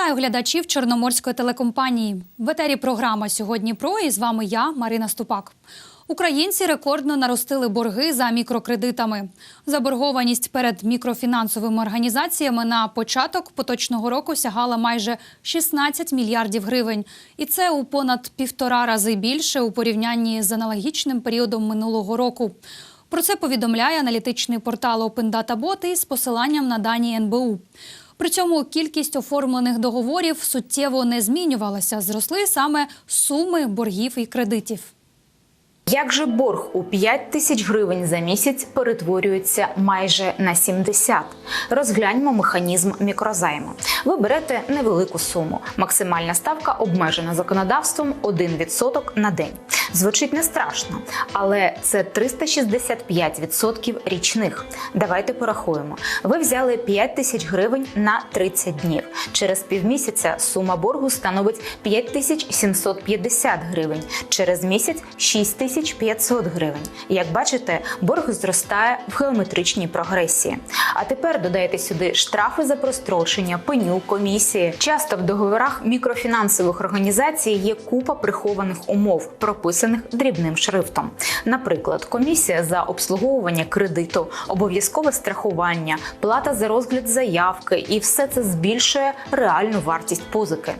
Вітаю глядачів Чорноморської телекомпанії. В етері програма сьогодні про і з вами я, Марина Ступак. Українці рекордно наростили борги за мікрокредитами. Заборгованість перед мікрофінансовими організаціями на початок поточного року сягала майже 16 мільярдів гривень, і це у понад півтора рази більше у порівнянні з аналогічним періодом минулого року. Про це повідомляє аналітичний портал Open Data із посиланням на дані НБУ. При цьому кількість оформлених договорів суттєво не змінювалася. Зросли саме суми боргів і кредитів. Як же борг у 5 тисяч гривень за місяць перетворюється майже на 70? Розгляньмо механізм мікрозайму. Ви берете невелику суму. Максимальна ставка обмежена законодавством 1% на день. Звучить не страшно, але це 365% річних. Давайте порахуємо. Ви взяли 5 тисяч гривень на 30 днів. Через півмісяця сума боргу становить 5750 гривень. Через місяць 6500 гривень. Як бачите, борг зростає в геометричній прогресії. А тепер додайте сюди штрафи за прострочення, пеню, комісії. Часто в договорах мікрофінансових організацій є купа прихованих умов, прописаних дрібним шрифтом. Наприклад, комісія за обслуговування кредиту, обов'язкове страхування, плата за розгляд заявки, і все це збільшує реальну вартість позики.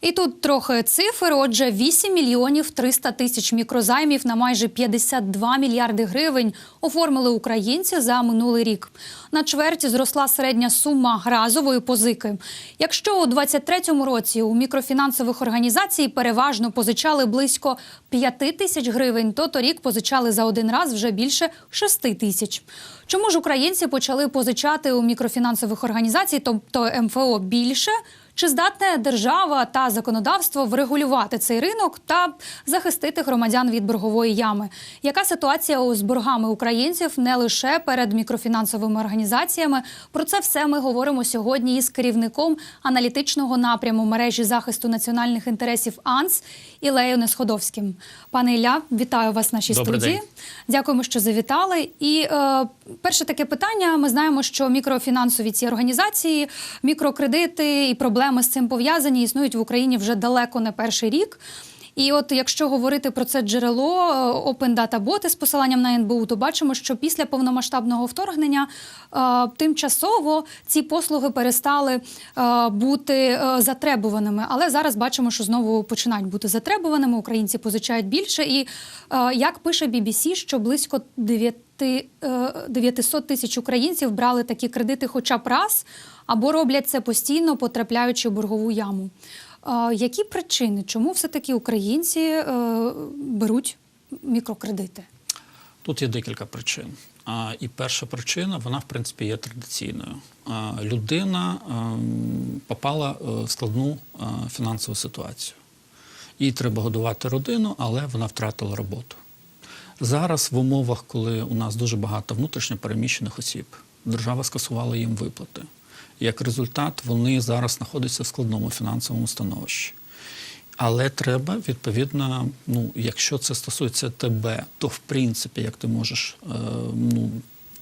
І тут трохи цифр. Отже, 8 мільйонів 300 тисяч мікрозаймів на майже 52 мільярди гривень оформили українці за минулий рік. На чверть зросла середня сума разової позики. Якщо у 2023 році у мікрофінансових організацій переважно позичали близько 5 тисяч гривень, то торік позичали за один раз вже більше 6 тисяч. Чому ж українці почали позичати у мікрофінансових організацій, тобто МФО більше? Чи здатне держава та законодавство врегулювати цей ринок та захистити громадян від боргової ями? Яка ситуація з боргами українців не лише перед мікрофінансовими організаціями? Про це все ми говоримо сьогодні із керівником аналітичного напряму мережі захисту національних інтересів АНС Ілею Несходовським. Пане Ілля, вітаю вас в нашій Добрий студії. день. Дякуємо, що завітали. І е, перше таке питання: ми знаємо, що мікрофінансові ці організації, мікрокредити і проблеми з цим пов'язані існують в Україні вже далеко не перший рік. І от якщо говорити про це джерело е, Open Data Bot з посиланням на НБУ, то бачимо, що після повномасштабного вторгнення е, тимчасово ці послуги перестали е, бути е, затребуваними. Але зараз бачимо, що знову починають бути затребуваними. Українці позичають більше. І е, як пише BBC, що близько 9 е, 900 тисяч українців брали такі кредити хоча б раз, або роблять це постійно, потрапляючи в боргову яму. Е, Які причини, чому все-таки українці е, беруть мікрокредити? Тут є декілька причин. І перша причина, вона в принципі є традиційною. Людина ем, попала е, в складну е, фінансову ситуацію. Їй треба годувати родину, але вона втратила роботу. Зараз в умовах, коли у нас дуже багато внутрішньо переміщених осіб, держава скасувала їм виплати. Як результат, вони зараз знаходяться в складному фінансовому становищі. Але треба відповідно, ну якщо це стосується тебе, то в принципі, як ти можеш е, ну,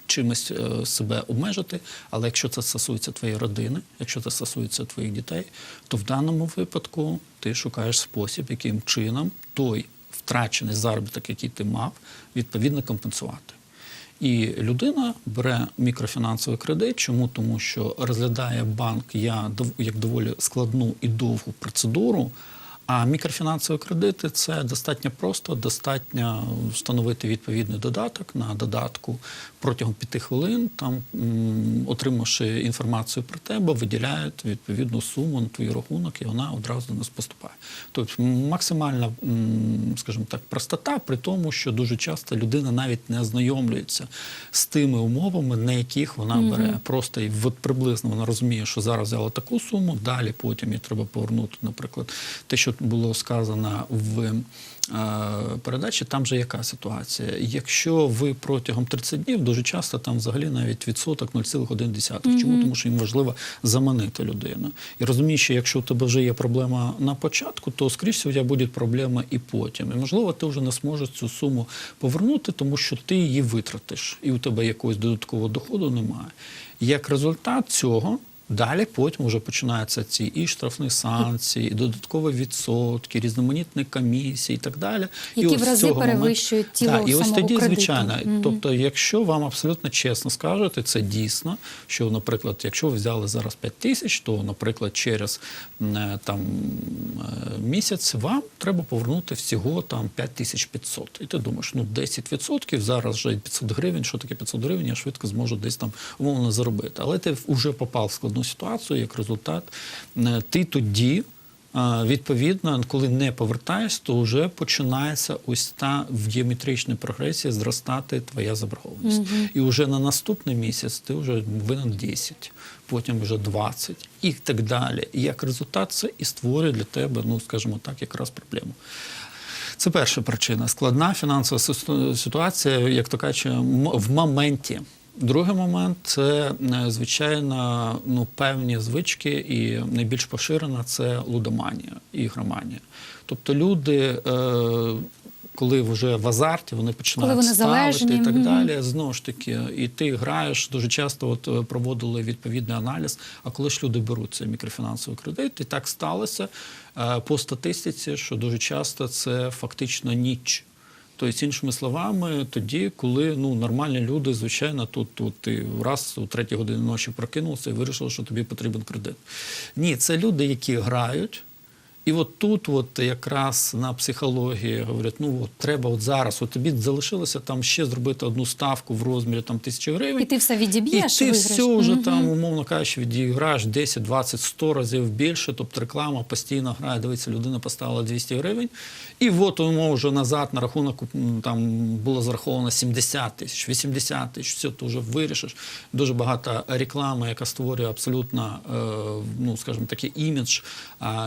чимось е, себе обмежити. Але якщо це стосується твоєї родини, якщо це стосується твоїх дітей, то в даному випадку ти шукаєш спосіб, яким чином той втрачений заробіток, який ти мав, відповідно компенсувати. І людина бере мікрофінансовий кредит. Чому? Тому що розглядає банк я як доволі складну і довгу процедуру. А мікрофінансові кредити це достатньо просто, достатньо встановити відповідний додаток на додатку протягом п'яти хвилин, там отримавши інформацію про тебе, виділяють відповідну суму на твій рахунок, і вона одразу до нас поступає. Тобто максимальна, скажімо так, простота, при тому, що дуже часто людина навіть не ознайомлюється з тими умовами, на яких вона бере. Просто і от приблизно вона розуміє, що зараз взяла таку суму, далі потім їй треба повернути, наприклад, те, що було сказано в передачі, там же яка ситуація? Якщо ви протягом 30 днів, дуже часто там взагалі навіть відсоток 0,1. Чому? Тому що їм важливо заманити людину. І розумієш, що якщо у тебе вже є проблема на початку, то скоріш всього буде проблема і потім. І можливо, ти вже не зможеш цю суму повернути, тому що ти її витратиш, і у тебе якогось додаткового доходу немає. Як результат цього Далі потім вже починаються ці і штрафні санкції, і додаткові відсотки, різноманітні комісії і так далі. Які і в рази перевищують тіло Так, і ось тоді, кредиту. звичайно, Мгм. тобто, якщо вам абсолютно чесно скажете, це дійсно, що, наприклад, якщо ви взяли зараз 5 тисяч, то, наприклад, через е, там е, місяць вам треба повернути всього там 5500. І ти думаєш, ну 10% зараз вже 500 гривень, що таке 500 гривень, я швидко зможу десь там умовно заробити. Але ти вже попав в складну ситуацію, як результат, е, ти тоді. Відповідно, коли не повертаєш, то вже починається ось та в геометричній прогресії зростати твоя заборгованість. І вже на наступний місяць ти вже винен 10, потім вже 20 і так далі. І як результат це і створює для тебе, ну скажімо так, якраз проблему. Це перша причина. Складна фінансова ситуація, як то кажуть, в моменті. Другий момент це е, звичайно ну, певні звички, і найбільш поширена це лудоманія і ігроманія. Тобто люди, е, коли вже в азарті, вони починають вони ставити залежні, і так далі. Знову ж таки, і ти граєш дуже часто. От е, проводили відповідний аналіз. А коли ж люди беруть цей мікрофінансовий кредит, і так сталося по статистиці, що дуже часто це фактично ніч. Тобто, іншими словами, тоді, коли ну нормальні люди, звичайно, тут, тут ти раз у третій годині ночі прокинувся і вирішив, що тобі потрібен кредит. Ні, це люди, які грають. І от тут, от якраз на психології говорять, ну от треба от зараз, от тобі залишилося там ще зробити одну ставку в розмірі там тисячі гривень. І ти все І ти виграш. все вже Мгм. там, умовно кажучи, відіграєш 10, 20, 100 разів більше. Тобто реклама постійно грає. Дивиться, людина поставила 200 гривень, і от умов вже назад на рахунок там було зараховано 70 тисяч, 80 тисяч. Все, ти вже вирішиш. Дуже багато реклами, яка створює абсолютно, е, ну скажімо, такий імідж,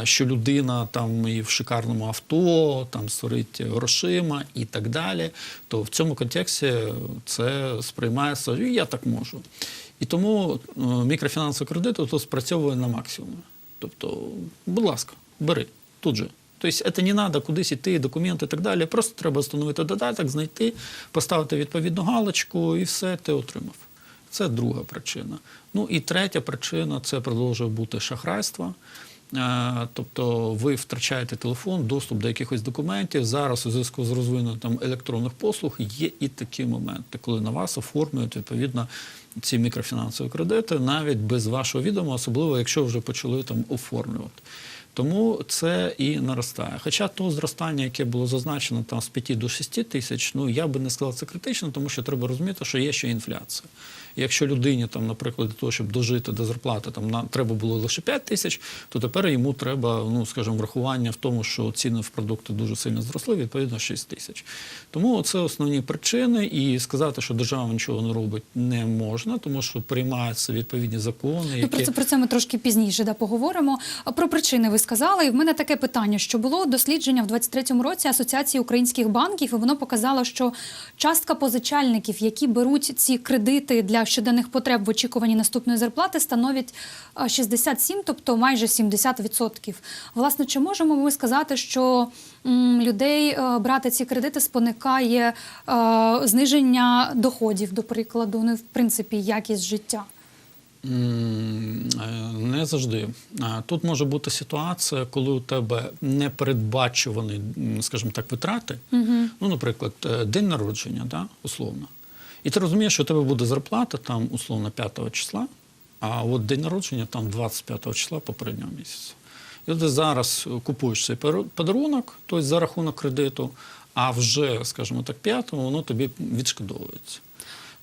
що людина там і в шикарному авто, там створить грошима і так далі. То в цьому контексті це сприймається, і я так можу. І тому е, мікрофінансовий кредит тут спрацьовує на максимум. Тобто, будь ласка, бери тут же. Тобто, це не треба кудись іти, документи і так далі. Просто треба встановити додаток, знайти, поставити відповідну галочку і все, ти отримав. Це друга причина. Ну і третя причина це продовжує бути шахрайство. Е, Тобто ви втрачаєте телефон, доступ до якихось документів. Зараз у зв'язку з розвинутим електронних послуг є і такі моменти, коли на вас оформлюють відповідно ці мікрофінансові кредити навіть без вашого відома, особливо якщо вже почали там оформлювати. Тому це і наростає. Хоча то зростання, яке було зазначено там з 5 до 6 тисяч, ну я би не сказав це критично, тому що треба розуміти, що є ще інфляція. Якщо людині там, наприклад, для того, щоб дожити до зарплати, там на треба було лише 5 тисяч, то тепер йому треба, ну скажімо, врахування в тому, що ціни в продукти дуже сильно зросли, відповідно 6 тисяч. Тому це основні причини, і сказати, що держава нічого не робить, не можна, тому що приймаються відповідні закони, Ну, які про це про це ми трошки пізніше да, поговоримо. Про причини ви сказали. І в мене таке питання: що було дослідження в 23-му році Асоціації українських банків, і воно показало, що частка позичальників, які беруть ці кредити для щоденних потреб в очікуванні наступної зарплати, становить а, 67, тобто майже 70%. Власне, чи можемо ми сказати, що людей е, брати ці кредити споникає е, зниження доходів, до прикладу, не в принципі якість життя? Е, Не завжди. Тут може бути ситуація, коли у тебе непередбачувані, м, скажімо так, витрати. Ну, наприклад, день народження, да, условно. І ти розумієш, що у тебе буде зарплата там, условно, 5 числа, а от день народження там 25 числа попереднього місяця. І ти зараз купуєш цей подарунок, тобто за рахунок кредиту, а вже, скажімо так, 5 воно тобі відшкодовується.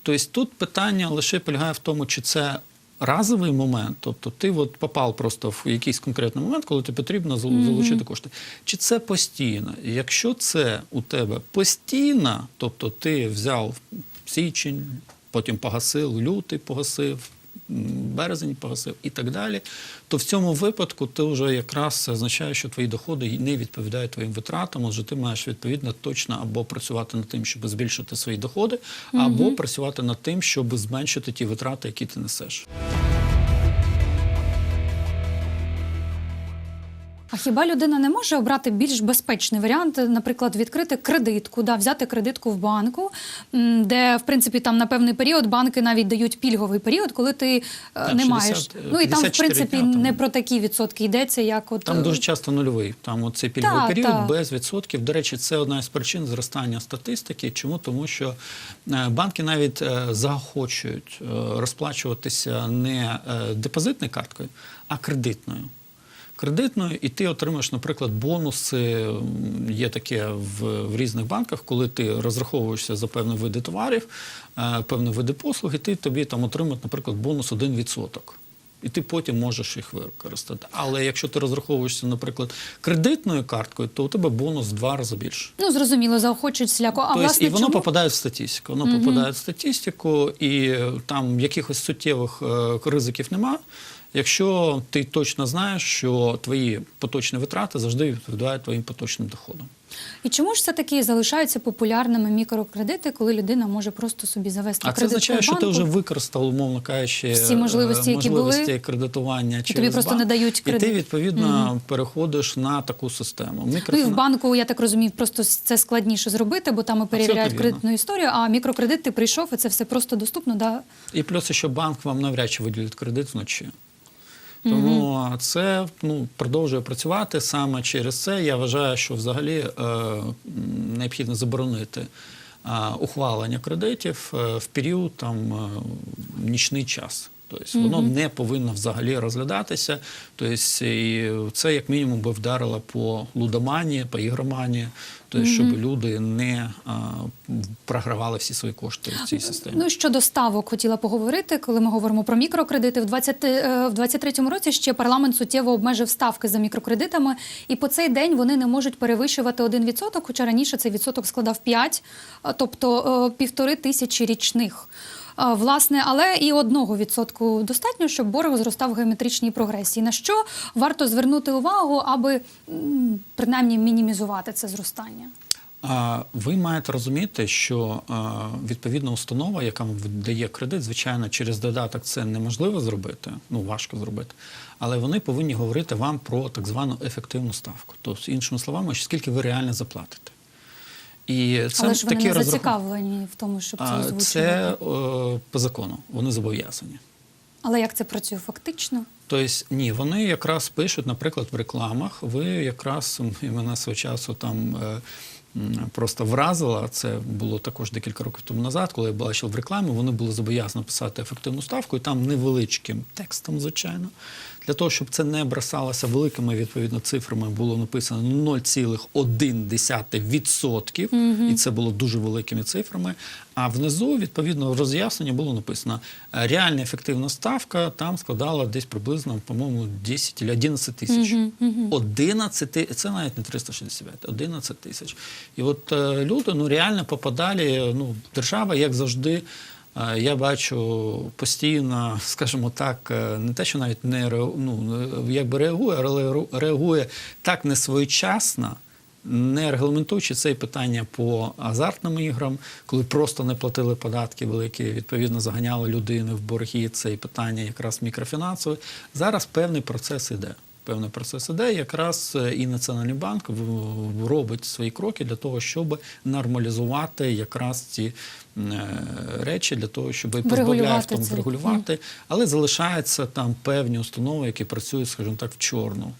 Тобто тут питання лише полягає в тому, чи це разовий момент, тобто ти от попав просто в якийсь конкретний момент, коли тобі потрібно зал- залучити кошти. Чи це постійно? Якщо це у тебе постійно, тобто ти взяв січень, потім погасив, лютий погасив, березень погасив і так далі, то в цьому випадку ти вже якраз це означає, що твої доходи не відповідають твоїм витратам. Отже, ти маєш відповідно точно або працювати над тим, щоб збільшити свої доходи, або працювати над тим, щоб зменшити ті витрати, які ти несеш. А хіба людина не може обрати більш безпечний варіант, наприклад, відкрити кредитку, да, взяти кредитку в банку, де в принципі там на певний період банки навіть дають пільговий період, коли ти е, Так, не 60, маєш. Ну і там, в принципі, дня там. не про такі відсотки йдеться, як от Там е, дуже часто нульовий. Там оцей пільговий Та, період та. без відсотків. До речі, це одна із причин зростання статистики. Чому? Тому що е, банки навіть е, заохочують е, розплачуватися не е, депозитною карткою, а кредитною. Кредитною, і ти отримаєш, наприклад, бонуси. Є таке в, в різних банках, коли ти розраховуєшся за певні види товарів, е, певні види послуг, і ти тобі там отримують, наприклад, бонус 1%. І ти потім можеш їх використати. Але якщо ти розраховуєшся, наприклад, кредитною карткою, то у тебе бонус в два рази більше. ну зрозуміло, заохочують сляко. А Тобто, власне і воно чому? попадає в статистику. Воно попадає в статистику, і там якихось суттєвих е, ризиків немає. Якщо ти точно знаєш, що твої поточні витрати завжди відповідають твоїм поточним доходам. І чому ж все таки залишаються популярними мікрокредити, коли людина може просто собі завести А це означає, що ти вже використав, умовно кажучи, Всі можливості, е, які можливості були, кредитування через тобі просто банк, не дають І ти кредит. відповідно переходиш на таку систему. Ну і в банку, я так розумію, просто це складніше зробити, бо там і перевіряють кредитну історію, а мікрокредит ти прийшов, і це все просто доступно. Да? І плюс, що банк вам навряд чи виділить кредит вночі. Тому це ну, продовжує працювати саме через це. Я вважаю, що взагалі е, необхідно заборонити е, ухвалення кредитів е, в період там, е, нічний час. Тобто воно не повинно взагалі розглядатися. Тобто, і це як мінімум би вдарило по лудоманії, по ігроманії, тобто, щоб люди не а, програвали всі свої кошти в цій системі. Ну щодо ставок, хотіла поговорити, коли ми говоримо про мікрокредити. В 20, е, в 23-му році ще парламент суттєво обмежив ставки за мікрокредитами, і по цей день вони не можуть перевищувати 1%, хоча раніше цей відсоток складав 5, а, тобто е, півтори тисячі річних. Власне, але і одного відсотку достатньо, щоб борг зростав в геометричній прогресії. На що варто звернути увагу, аби принаймні мінімізувати це зростання? Ви маєте розуміти, що відповідна установа, яка вам дає кредит, звичайно, через додаток це неможливо зробити, ну важко зробити, але вони повинні говорити вам про так звану ефективну ставку. Тобто, іншими словами, скільки ви реально заплатите. І це Але ж вони не розрахунки. зацікавлені в тому, щоб це А, озвучувати. Це е, по закону, вони зобов'язані. Але як це працює фактично? Тобто, ні, вони якраз пишуть, наприклад, в рекламах. Ви якраз і мене свого часу там е, просто вразило. Це було також декілька років тому назад, коли я бачив в рекламі, вони були зобов'язані писати ефективну ставку, і там невеличким текстом, звичайно. Для того, щоб це не бросалося великими відповідно цифрами, було написано 0,1%, і це було дуже великими цифрами. А внизу, відповідно, в роз'ясненні було написано е, реальна ефективна ставка там складала десь приблизно, по-моєму, 10 чи 11 тисяч. 11 це навіть не 365, 11 тисяч. І от е, люди ну, реально попадали, ну, держава, як завжди. Е, Я бачу постійно, скажімо так, е, не те, що навіть не ну, е, якби реагує, але реагує так несвоєчасно, не регламентуючи це питання по азартним іграм, коли просто не платили податки великі, відповідно заганяли людини в борги. Це і питання якраз мікрофінансове. Зараз певний процес іде. Певний процес іде, якраз і Національний банк робить свої кроки для того, щоб нормалізувати якраз ці речі, для того, щоб позбавляє в тому врегулювати, але залишаються там певні установи, які працюють, скажімо так, в чорну.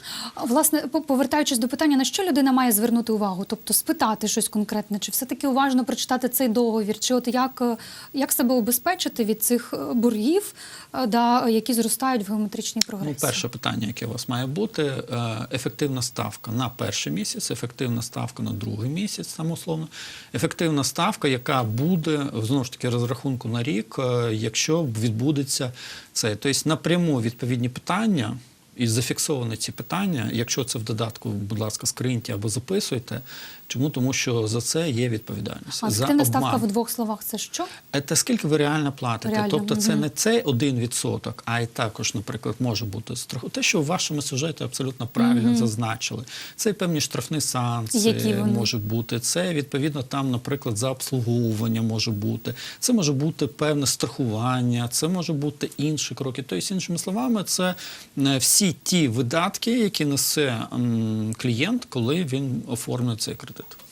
Власне, по- повертаючись до питання, на що людина має звернути увагу? Тобто спитати щось конкретне, чи все-таки уважно прочитати цей договір, чи от як, е, як себе убезпечити від цих е, боргів, е, да, які зростають в геометричній Ну, перше питання, яке у вас має бути, е, ефективна ставка на перший місяць, ефективна ставка на другий місяць, самоусловно, ефективна ставка, яка буде знову ж таки розрахунку на рік, е, якщо відбудеться це. Тобто напряму відповідні питання. І зафіксовані ці питання, якщо це в додатку, будь ласка, скриньте або записуйте. Чому? Тому що за це є відповідальність. А за ефективна ставка в двох словах це що? Це скільки ви реально платите. Реально, тобто це не цей один відсоток, а й також, наприклад, може бути страху. Те, що в вашому сюжеті абсолютно правильно зазначили. Це і певні штрафні санкції можуть бути. Це відповідно там, наприклад, за обслуговування може бути. Це може бути певне страхування, це може бути інші кроки. Тобто, іншими словами, це е, всі всі ті видатки, які несе м, клієнт, коли він оформлює цей кредит. этот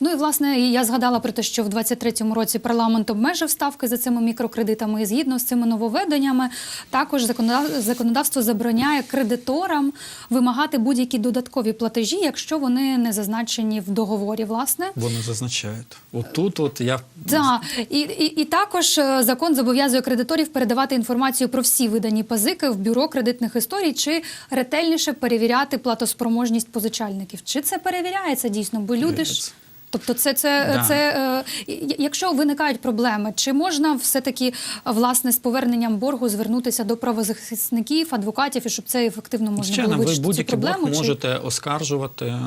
Ну і власне я згадала про те, що в 23-му році парламент обмежив ставки за цими мікрокредитами. І згідно з цими нововведеннями, також законодав- законодавство забороняє кредиторам вимагати будь-які додаткові платежі, якщо вони не зазначені в договорі. Власне, Вони зазначають. От тут, от я Так, і, і, і також е, закон зобов'язує кредиторів передавати інформацію про всі видані позики в бюро кредитних історій чи ретельніше перевіряти платоспроможність позичальників. Чи це перевіряється дійсно? Бо люди ж. Тобто, це, це, Да. це е, якщо виникають проблеми, чи можна все-таки е, власне з поверненням боргу звернутися до правозахисників, адвокатів, і щоб це ефективно можна Звичайно, було ви вирішити цю будь-який борг чи- можете оскаржувати. е,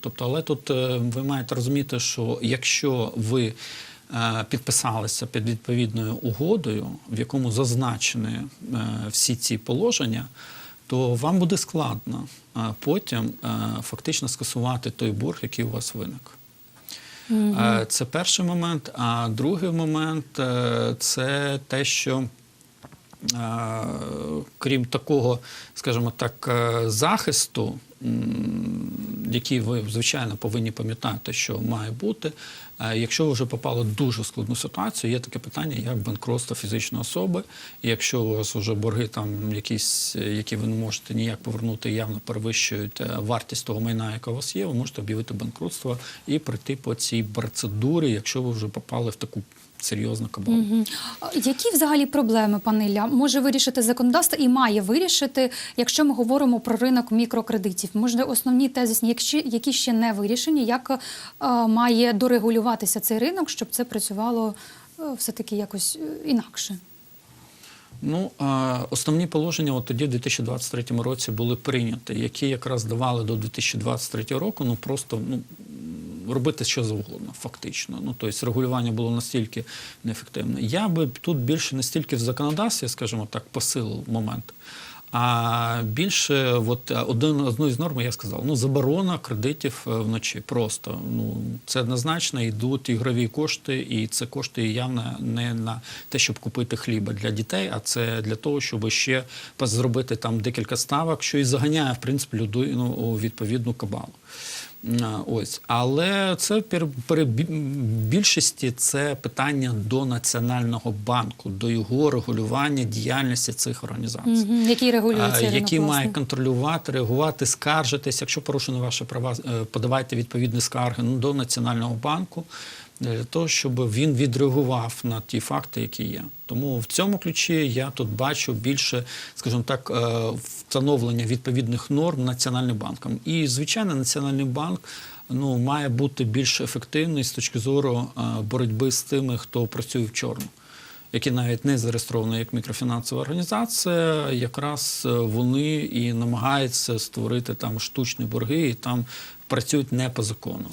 Тобто, але тут ви маєте розуміти, що якщо ви підписалися під відповідною угодою, в якому зазначені всі ці положення, то вам буде складно потім фактично скасувати той борг, який у вас виник. Е, Це перший момент. А другий момент е, це те, що е, крім такого, скажімо так, захисту, який ви звичайно повинні пам'ятати, що має бути. е, Якщо ви вже попали в дуже складну ситуацію, є таке питання, як банкротство фізичної особи. Якщо у вас вже борги там якісь, е, які ви не можете ніяк повернути, явно перевищують е, вартість того майна, яке у вас є, ви можете об'явити банкрутство і пройти по цій процедурі, якщо ви вже попали в таку серйозну кабалу. Мгм. А Які взагалі проблеми, пане Ілля, може вирішити законодавство і має вирішити, якщо ми говоримо про ринок мікрокредитів? Може, основні тезисні, які ще не вирішені, як е, має дорегулюватися цей ринок, щоб це працювало е, все-таки якось е, інакше? Ну, основні положення от тоді, в 2023 році, були прийняті, які якраз давали до 2023 року, ну просто ну, робити що завгодно, фактично. Ну, тобто регулювання було настільки неефективне. Я би тут більше не стільки в законодавстві, скажімо так, посилив момент. А більше, от один одну із норм я сказав, ну заборона кредитів е, вночі. Просто ну це однозначно йдуть ігрові кошти, і це кошти явно не на те, щоб купити хліба для дітей, а це для того, щоб ще зробити там декілька ставок, що і заганяє в принципі людину у відповідну кабалу. А, Ось, але це пере, більшості це питання до національного банку, до його регулювання діяльності цих організацій. угу. які регулюються цей ринок, власне? має контролювати, реагувати, скаржитись. Якщо порушено ваші права, е, подавайте відповідні скарги ну, до Національного банку для того, щоб він відреагував на ті факти, які є. Тому в цьому ключі я тут бачу більше, скажімо так, е, встановлення відповідних норм Національним банком. І, звичайно, Національний банк ну, має бути більш ефективний з точки зору е, боротьби з тими, хто працює в чорну які навіть не зареєстровані як мікрофінансова організація, якраз е, вони і намагаються створити там штучні борги і там працюють не по закону.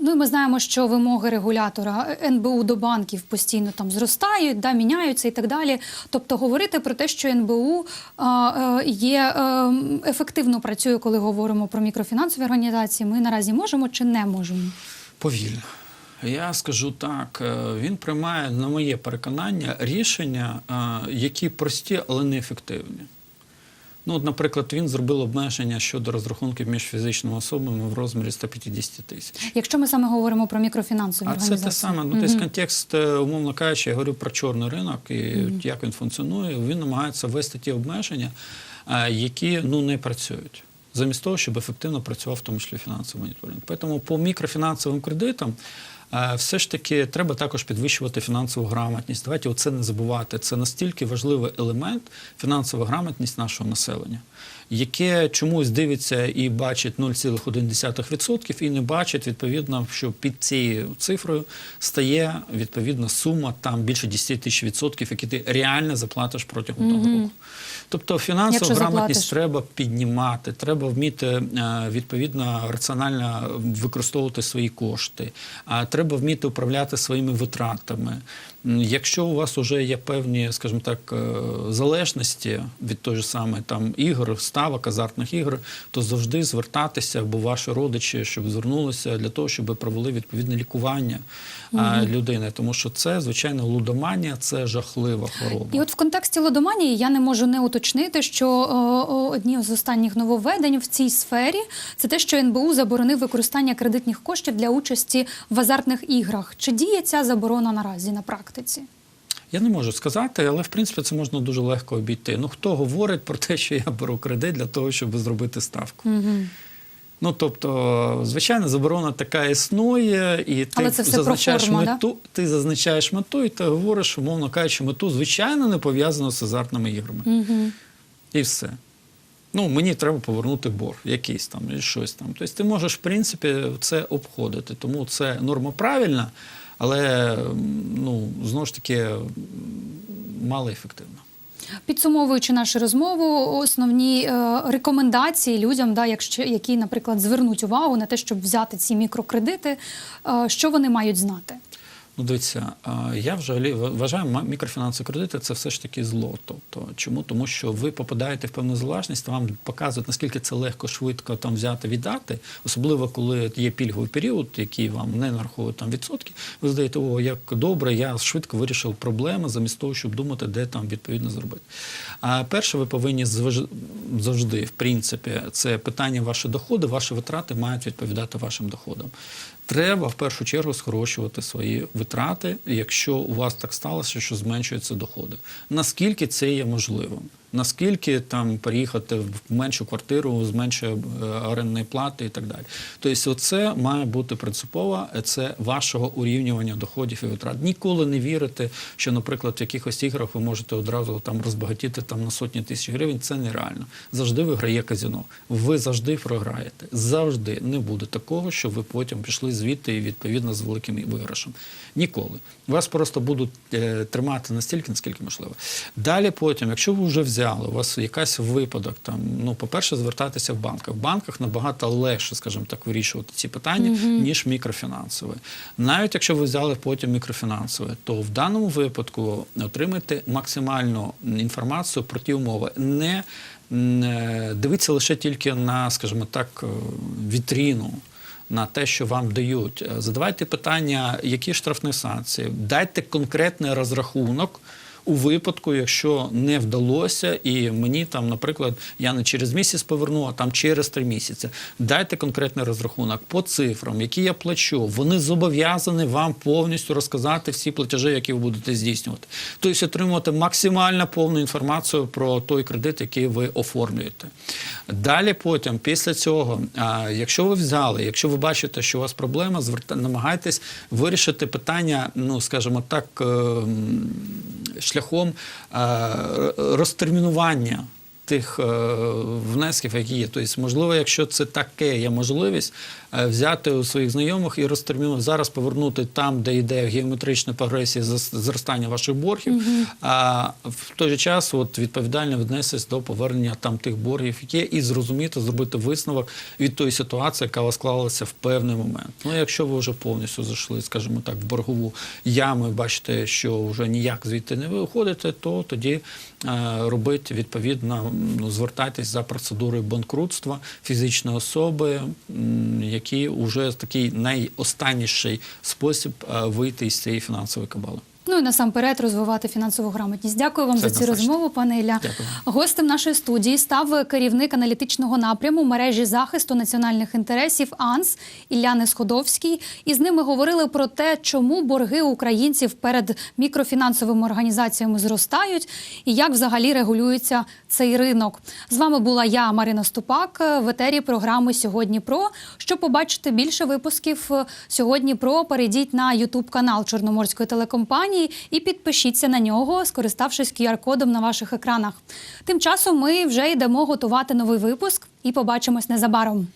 Ну і ми знаємо, що вимоги регулятора НБУ до банків постійно там зростають, да, міняються і так далі. Тобто говорити про те, що НБУ а, е, є е, ефективно працює, коли говоримо про мікрофінансові організації, ми наразі можемо чи не можемо? Повільно. Я скажу так, е, він приймає, на моє переконання, рішення, е, які прості, але не ефективні. Ну, от, наприклад, він зробив обмеження щодо розрахунків між фізичними особами в розмірі 150 тисяч. Якщо ми саме говоримо про мікрофінансові А це те саме. Ну, тобто контекст, е, умовно кажучи, я говорю про чорний ринок і як він функціонує. Він намагається ввести ті обмеження, е, які ну, не працюють. Замість того, щоб ефективно працював в тому числі фінансовий моніторинг. Тому по мікрофінансовим кредитам все ж таки треба також підвищувати фінансову грамотність. Давайте оце не забувати. Це настільки важливий елемент фінансова грамотність нашого населення, яке чомусь дивиться і бачить 0,1% і не бачить відповідно, що під цією цифрою стає відповідна сума там більше 10 тисяч відсотків, які ти реально заплатиш протягом того року. Тобто фінансову Якщо грамотність заплатиш. треба піднімати, треба вміти е, відповідно раціонально використовувати свої кошти, треба вміти управляти своїми витратами. Якщо у вас вже є певні, скажімо так, е, залежності від той же самої там ігор, ставок, азартних ігор, то завжди звертатися або ваші родичі, щоб звернулися для того, щоб провели відповідне лікування а, людини. Тому що це, звичайно, лудоманія, це жахлива хвороба. І от в контексті лодоманії я не можу не уточнити, що одні з останніх нововведень в цій сфері це те, що НБУ заборонив використання кредитних коштів для участі в азартних іграх. Чи діє ця заборона наразі на практиці? Я не можу сказати, але в принципі це можна дуже легко обійти. Ну хто говорить про те, що я беру кредит для того, щоб зробити ставку? Ну тобто, звичайно, заборона така існує, і ти Але це все про зазначаєш форму, да? мету, ти зазначаєш мету, і ти говориш, умовно кажучи, мету, звичайно, не пов'язану з азартними іграми. І все. Ну, мені треба повернути борг, якийсь там, і щось там. Тобто ти можеш, в принципі, це обходити. Тому це норма правильна, але ну, знову ж таки мало ефективно. Підсумовуючи нашу розмову, основні е, рекомендації людям, да, якщо які, наприклад, звернуть увагу на те, щоб взяти ці мікрокредити, е, що вони мають знати? Ну, дивіться, я взагалі вважаю, мікрофінансові кредити це все ж таки зло. Тобто, чому? Тому що ви попадаєте в певну залежність, вам показують, наскільки це легко, швидко там взяти, віддати, особливо коли є пільговий період, який вам не нараховують там відсотки. Ви здаєте, о, як добре, я швидко вирішив проблеми, замість того, щоб думати, де там відповідно зробити. А перше, ви повинні завжди, в принципі, це питання ваші доходи, ваші витрати мають відповідати вашим доходам. Треба в першу чергу скорочувати свої витрати, якщо у вас так сталося, що зменшуються доходи. Наскільки це є можливим? Наскільки там переїхати в меншу квартиру з меншої е, орендної плати і так далі. Тобто, це має бути принципово, е, це вашого урівнювання доходів і витрат. Ніколи не вірите, що, наприклад, в якихось іграх ви можете одразу там розбагатіти там на сотні тисяч гривень. Це нереально. Завжди виграє казино. Ви завжди програєте. Завжди не буде такого, що ви потім пішли звідти і відповідно з великим виграшем. Ніколи. Вас просто будуть е, тримати настільки, наскільки можливо. Далі потім, якщо ви вже взяли, у вас якась випадок, там, ну, по-перше, звертатися в банках. В банках набагато легше, скажімо так, вирішувати ці питання, ніж мікрофінансове. Навіть якщо ви взяли потім мікрофінансове, то в даному випадку отримайте максимальну інформацію про ті умови. Не дивіться лише тільки на, скажімо так, е, вітріну на те, що вам дають. Е, Задавайте питання, які штрафні санкції, дайте конкретний розрахунок. У випадку, якщо не вдалося, і мені там, наприклад, я не через місяць поверну, а там через три місяці. Дайте конкретний розрахунок по цифрам, які я плачу. Вони зобов'язані вам повністю розказати всі платежі, які ви будете здійснювати. Тобто отримувати максимально повну інформацію про той кредит, який ви оформлюєте. Далі потім, після цього, якщо ви взяли, якщо ви бачите, що у вас проблема, намагайтесь вирішити питання, ну скажімо так, е, м, шляхом е, розтермінування. Тих е, внесків, які є. Тобто, можливо, якщо це таке є можливість взяти у своїх знайомих і розтермінувати, зараз повернути там, де йде геометрична прогресія зростання ваших боргів, а в той же час от, відповідально віднестись до повернення там тих боргів, які є, і зрозуміти, зробити висновок від тої ситуації, яка склалася в певний момент. Ну, якщо ви вже повністю зайшли, скажімо так, в боргову яму, і бачите, що вже ніяк звідти не виходите, то тоді е, робити відповідно, ну, звертайтесь за процедурою банкрутства фізичної особи, які вже такий найостанніший спосіб е, вийти із цієї фінансової кабали. Ну і насамперед розвивати фінансову грамотність. Дякую вам Це за цю однозначно. розмову, пане Ілля. Дякую. Гостем нашої студії став керівник аналітичного напряму мережі захисту національних інтересів АНС Ілля Несходовський. І з ними говорили про те, чому борги українців перед мікрофінансовими організаціями зростають і як взагалі регулюється цей ринок. З вами була я, Марина Ступак, в етері програми Сьогодні про. Щоб побачити більше випусків сьогодні про, перейдіть на Ютуб канал Чорноморської телекомпанії і підпишіться на нього, скориставшись QR-кодом на ваших екранах. Тим часом ми вже йдемо готувати новий випуск і побачимось незабаром.